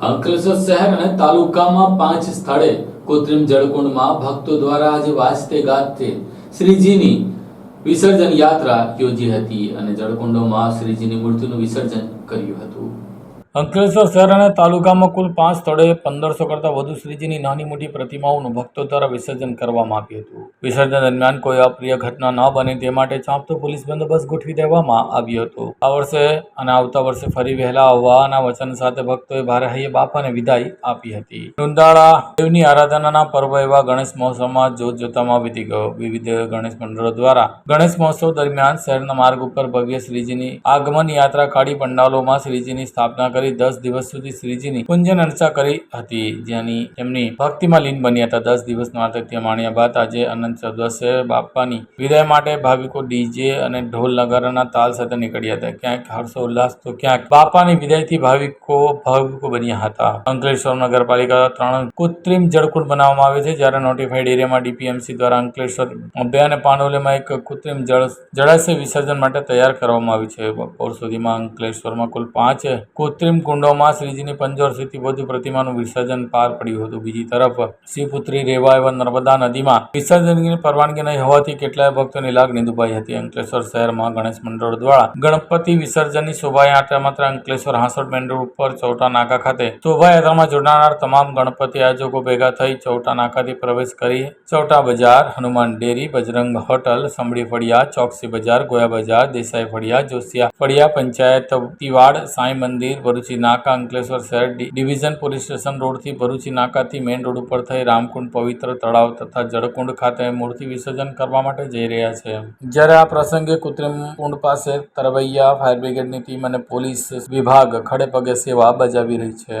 અંકલેશ્વર શહેર અને તાલુકામાં પાંચ સ્થળે કૃત્રિમ જળકુંડમાં ભક્તો દ્વારા આજે વાજતે ગાજતે શ્રીજીની વિસર્જન યાત્રા યોજી હતી અને જળકુંડોમાં શ્રીજીની મૂર્તિનું વિસર્જન કર્યું હતું. અંકલેશ્વર શહેર અને તાલુકામાં કુલ પાંચ સ્થળે પંદરસો કરતાં વધુ શ્રીજીની નાની મોટી પ્રતિમાઓનું ભક્તો દ્વારા વિસર્જન કરવામાં આવ્યું હતું. વિસર્જન દરમિયાન કોઈ અપ્રિય ઘટના ન બને તે માટે ચાંપતો પોલીસ બંદોબસ્ત ગોઠવી દેવામાં આવ્યો હતો. આ વર્ષે અને આવતા વર્ષે ફરી વહેલા આવવાના વચન સાથે ભક્તોએ ભારે હૈયે બાપાને વિદાય આપી હતી. નુંદાળા દેવની આરાધનાના પર્વ એવા ગણેશ મહોત્સવમાં જોત જોતામાં વીતી ગયો. વિવિધ ગણેશ મંડળો દ્વારા ગણેશ મહોત્સવ દરમિયાન શહેરના માર્ગ ઉપર ભવ્ય શ્રીજીની આગમન યાત્રા કાઢી પંડાલોમાં શ્રીજીની સ્થાપના કરી દસ દિવસ સુધી શ્રીજીની પૂંજન અર્ચા કરી હતી, જેની તેમની ભક્તિમાં લીન બન્યા હતા. દસ દિવસનું આતત્ય માણ્યા બાદ આજે અનંત ચૌદશે બાપાની વિદાય માટે ભાવિકો ડીજે અને ઢોલ નગારાના તાલ સાથે નીકળ્યા હતા. ક્યાંક હર્ષોલ્લાસ તો ક્યાંક બાપાની વિદાયથી ભાવિકો ભાવિકો બન્યા હતા. અંકલેશ્વર નગરપાલિકા ત્રણ કૃત્રિમ જળકુંડ બનાવવામાં આવે છે. જ્યારે નોટિફાઈડ એરિયામાં ડીપીએમસી દ્વારા અંકલેશ્વર બે અને પાંડોલીમાં એક કૃત્રિમ જળ, જળાશય વિસર્જન માટે તૈયાર કરવામાં આવી છે. બપોર સુધીમાં અંકલેશ્વરમાં કુલ પાંચ કૃત્રિમ કુંડોમાં શ્રીજીની પંચોતેરથી વધુ પ્રતિમાનું વિસર્જન પાર પડ્યું હતું. બીજી તરફ શિવપુત્રી રેવા એવા નર્મદા નદીમાં વિસર્જનની પરવાનગી નહીં હોવાથી કેટલાય ભક્તોની લાગણી દુભાઈ હતી. અંકલેશ્વર શહેરમાં ગણેશ મંડળ દ્વારા ગણપતિ વિસર્જનની શોભાયાત્રા માત્ર અંકલેશ્વર હાંસોડ મેન રોડ ઉપર ચૌટા નાકા ખાતે શોભાયાત્રામાં જોડાનાર તમામ ગણપતિ આયોજકો ભેગા થઈ ચૌટા નાકાથી પ્રવેશ કરી ચૌટા બજાર, હનુમાન ડેરી, બજરંગ હોટલ સમડી ફળિયા, ચોકસી બજાર, ગોયા બજાર, દેસાઈ ફળિયા, જોશિયા ફળિયા, પંચાયત, તિવાડ, સાંઈ મંદિર ભરૂચી નાકા અંકલેશ્વર શહેર ડિવિઝન પોલીસ સ્ટેશન રોડથી ભરૂચી નાકાથી મેઇન રોડ ઉપર થઈ રામકુંડ પવિત્ર તળાવ તથા જળકુંડ ખાતે મૂર્તિ વિસર્જન કરવા માટે જઈ રહ્યા છે. જ્યારે આ પ્રસંગે કૃત્રિમ કુંડ પાસે તરવૈયા ફાયર બ્રિગેડની ટીમ અને પોલીસ વિભાગ ખડેપગે સેવા બજાવી રહી છે.